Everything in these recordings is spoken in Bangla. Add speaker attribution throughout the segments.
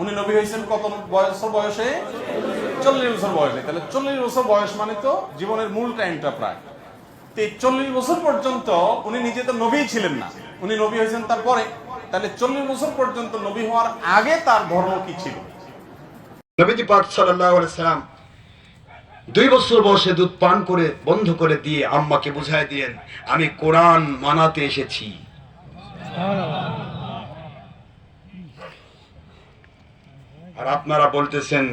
Speaker 1: উনি নবী হয়েছেন কত বছর বয়সে? চল্লিশ বছর বয়সে। তাহলে চল্লিশ বছর বয়স মানে তো জীবনের মূল টাইমটা প্রায়। তো এই চল্লিশ বছর পর্যন্ত উনি নিজে তো নবী ছিলেন না। উনি নবী হয়েছেন তারপরে। তাহলে চল্লিশ বছর পর্যন্ত নবী হওয়ার আগে তার ধর্ম কি ছিল?
Speaker 2: নবীজি পাক সাল্লাম দুই বছর বয়সে দুধ পান করে, বন্ধ করে দিয়ে আম্মাকে বুঝাই দিয়েন আমি কোরআন মানাতে এসেছি। আর আপনারা বলতেছেন,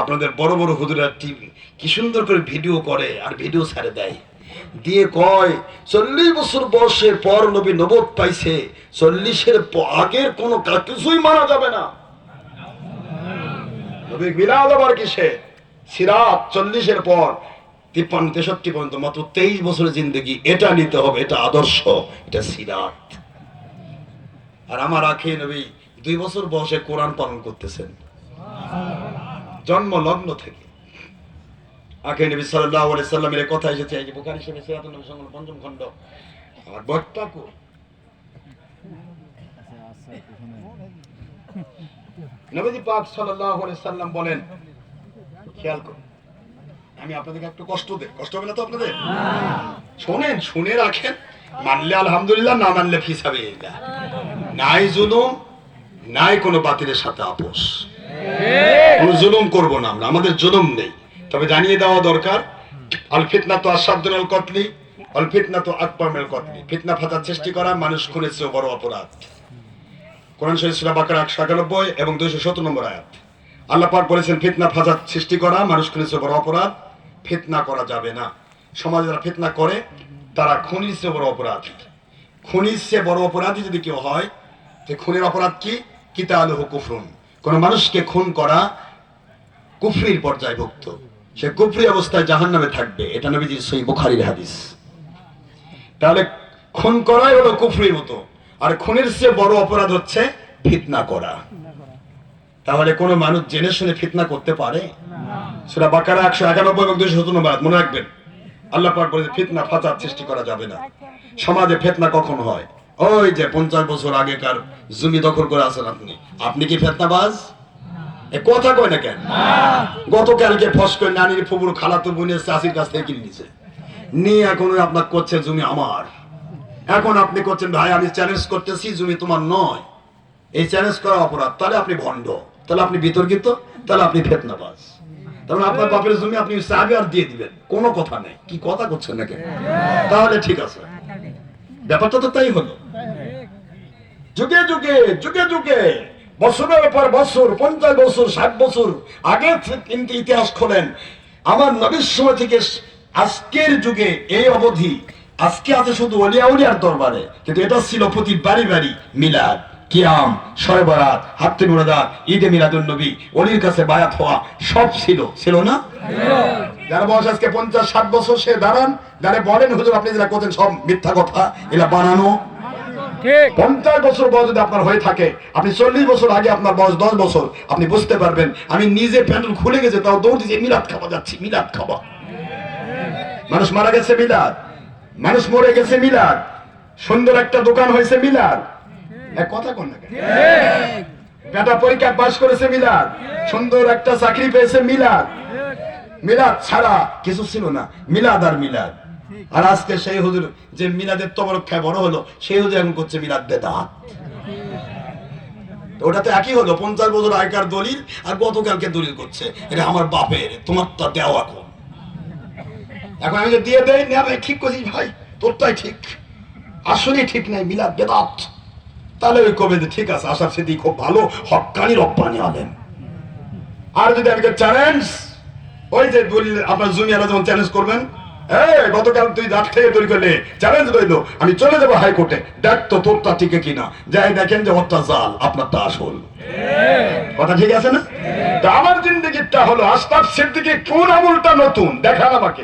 Speaker 2: আপনাদের বড় বড় হুজুরা টিভি কি সুন্দর করে ভিডিও করে আর ভিডিও ছাড়ে দেয়। দিয়ে কয়, চল্লিশ বছর বয়সের পর নবী নবদ পাইছে, চল্লিশের আগের কোনো কিছুই মারা যাবে না। নবী কিসে সিরাত চল্লিশের পর তেষট্টি পর্যন্ত, মাত্র তেইশ বছরের এটা নিতে হবে, এটা আদর্শ, এটা সিরাত। আর আমার আখে নবী দুই বছর বয়সে কোরআন পালন করতেছেন। জন্ম লগ্ন থেকে। আখে নবী সাল্লাল্লাহু আলাইহি সাল্লামের কথা এসেছে, এই যে বুখারী শরীফে সিরাতুন নবী সংগ্রহ পঞ্চম খণ্ড। আমার বক্তা কো? নবীজি পাক সাল্লাল্লাহু আলাইহি সাল্লাম বলেন, খেয়াল করুন, আমি আপনাদেরকে একটু কষ্ট দেই। কষ্ট হবে না তো আপনাদের? শোনেন, শুনে রাখেন, মানলে আলহামদুলিল্লাহ, না মানলে ফিসাবে নাই জুলুম, নাই কোনো বাতিলের সাথে আপোষ। কোনো জুলুম করব না আমরা, আমাদের জুলুম নেই। তবে জানিয়ে দেওয়া দরকার কতলি তো কতলি। ফিতনা ফাতার সৃষ্টি করা মানুষ খুনের বড় অপরাধ। কোরআন শরীফ সূরা বাকারা 191 এবং 270 নম্বর আয়াত। আল্লাহ পাক বলেছেন, ফিতনা ফাসাদ সৃষ্টি করা মানুষ বড় অপরাধ, ফিতনা করা যাবে না। সমাজে যারা ফিতনা করে, তারা খুনির বড় অপরাধী। খুনির বড় অপরাধী যদি কেউ হয় যে খুনের অপরাধ কি? কিতা কিতালুহ কুফরুন। কোন মানুষকে খুন করা কুফরির পর্যায়ভুক্ত সে কুফরি অবস্থায় জাহান্নামে থাকবে। এটা নবীজির সই বুখারীর হাদিস। তাহলে খুন করাই হলো কুফরির মতো। আর খুনের চেয়ে বড় অপরাধ হচ্ছে ফিতনা করা। তাহলে কোন মানুষ জেনে শুনে ফিতনা করতে পারে? সেটা বাকারা একশো একানব্বই এবং দুইশো সত্তর নম্বর মনে রাখবেন। আল্লাহ পাক বলে ফিতনা ফাঁচার সৃষ্টি করা যাবে না। সমাজে ফেতনা কখন হয়? ওই যে পঞ্চাশ বছর আগেকার জমি দখল করে আছেন আপনি। আপনি কি ফেতনাবাজ? এ কথা কয় না কেন? গতকালকে ফস করে নানির ফুবুর খালাতো বোনের চাষির কাছ থেকে কিনে নিছে। নিয়ে এখন আপনার করছে জমি আমার। এখন আপনি করছেন ভাই আমি চ্যালেঞ্জ করতেছি জমি তোমার নয়। এই চ্যালেঞ্জ করা অপরাধ। তাহলে আপনি ভণ্ড। তাহলে আপনি বিতর্কিত। তাহলে আপনি ফেতনাবাজ। তাহলে আপনার বাপের জমি আপনি চাবি আর দিয়ে দিবেন। কোনো কথা নেই। কি কথা করছেন নাকি? তাহলে ঠিক আছে। ব্যাপারটা তো তাই হলো। যুগে যুগে যুগে যুগে, বছরের পর বছর, পঞ্চাশ বছর, ষাট বছর আগে কিন্তু ইতিহাস খোলেন। আমার নবীর সময় থেকে আজকের যুগে এই অবধি, আজকে আছে শুধু অলিয়া উলিয়ার দরবারে, কিন্তু এটা ছিল প্রতি বাড়ি বাড়ি মিলাদ, কিয়াম শয়বরাত হাত্তে মুরাদাত ঈদে মিলাদুন নবী, অলির কাছে বায়াত হওয়া, সব ছিল ছিল না? যারা বয়স আজকে পঞ্চাশ, ষাট বছর, সে দাঁড়ান, যারা বলেন, হুজুর, আপনি যেটা করছেন সব মিথ্যা কথা, এলা বানানো। পঞ্চাশ বছর বয়স যদি আপনার হয়ে থাকে আপনি চল্লিশ বছর আগে আপনার বয়স দশ বছর আপনি বুঝতে পারবেন আমি নিজে প্যান্ডেল খুলে গেছে তাও দৌড় দিয়েছি মিলাদ খাওয়া যাচ্ছি মিলাদ খাওয়া। মানুষ মারা গেছে মিলাদ মানুষ মরে গেছে মিলাদ সুন্দর একটা দোকান হয়েছে মিলাদ। এক কথা কোন না বেটা পরীক্ষা পাশ করেছে মিলাদ সুন্দর একটা চাকরি পেয়েছে মিলাদ। মিলাদ ছাড়া কিছু ছিল না মিলাদ আর মিলাদ। আর আজকে সেই হুজুর যে মিলাদের তবরক্ষায় বড় হলো, সেই হুজুর এখন করছে মিলাদ বেদাত ওটা তো একই হলো, পঞ্চাশ বছর আগেকার দলিল আর গতকালকে দলিল করছে। এটা আমার বাপের তোমার তা দেওয়া কম। এখন আমি যে দিয়ে দেই না ভাই ঠিক করছিস ভাই, তোরটাই ঠিক। আসলে ঠিক নাই, মিলাদ বেদাত তাহলে ওই কবে ঠিক আছে আশার সেদিক খুব ভালো, হকানি রপ্পানি হলেন আর যদি আমি চ্যালেঞ্জ ওই যে দলিল আপনার জুনিয়ররা যখন চ্যালেঞ্জ করবেন এই, গতকাল তুই থেকে তৈরি করলে। চ্যালেঞ্জ আমি চলে যাব হাইকোর্টে। দেখ তো তোরটা ঠিক কিনা। যাই দেখেন যে হত্যা জাল, আপনারটা আসল। কথা ঠিক আছে না? তা আমার জিন্দগিটা হলো আস্তাব সিদ্দিকি কোন আমলটা নতুন? দেখান আমাকে।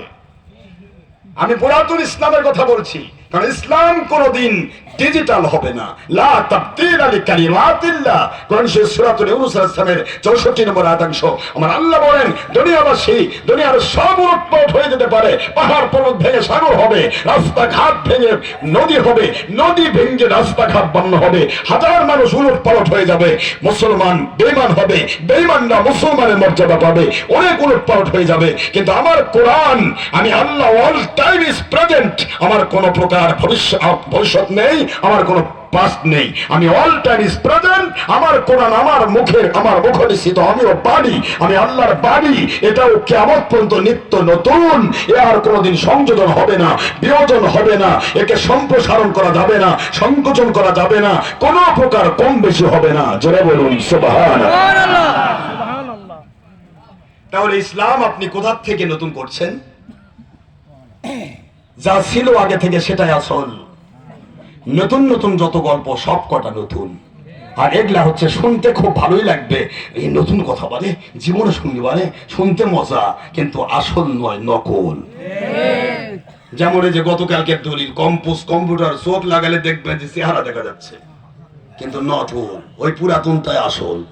Speaker 2: আমি পুরাতন ইসলামের কথা বলছি। কারণ ইসলাম কোনদিন ডিজিটাল হবে না। লা তাবদীল আলি কালিমাতিল্লাহ। কোরআন শরীফ সূরাতুল ইউনূস আলাইহিস সালামের 64 নম্বর আয়াতাংশ। আমার আল্লাহ বলেন, দুনিয়াবাসী, দুনিয়ার সব উৎপট হয়ে যেতে পারে। পাহাড় পর্বত ভেঙে সাগর হবে, রাস্তাঘাট ভেঙে নদী হবে, নদী ভেঙে রাস্তাঘাট বন্ধ হবে, হাজার মানুষ উলট হয়ে যাবে, মুসলমান বেঈমান হবে, বেঈমানরা মুসলমানের মর্যাদা পাবে, অনেক উলট হয়ে যাবে। কিন্তু আমার কোরআন, আমি Allah all time is present আমার কোন প্রকার ভবিষ্যৎ ভবিষ্যৎ নেই, আমার কোন পাস্ট নেই। আমি অল টাইম ইজ প্রেজেন্ট আমার কোরআন আমার মুখের, আমার মুখনিশ্চিত আমিও বাড়ি আমি আল্লাহর বাড়ি এটাও কেমন পর্যন্ত নিত্য নতুন। এ আর কোনোদিন সংযোজন হবে না, বিয়োজন হবে না, একে সম্প্রসারণ করা যাবে না, সংকোচন করা যাবে না, কোনো প্রকার কম বেশি হবে না। জোরে বলুন সুবহান তাহলে ইসলাম আপনি কোথা থেকে নতুন করছেন? যা ছিল আগে থেকে সেটাই আসল। নতুন নতুন যত গল্প, সব কটা নতুন। আর এগুলা হচ্ছে শুনতে খুব ভালোই লাগবে। এই নতুন কথা বলে, জীবনে শুনতে বলে, শুনতে মজা, কিন্তু আসল নয়, নকল। যেমন এই যে গতকালকের দলিল, কম্পোজ কম্পিউটার চোখ লাগালে দেখবেন যে চেহারা দেখা যাচ্ছে। কিন্তু নট ওই পুরাতনটাই আসল।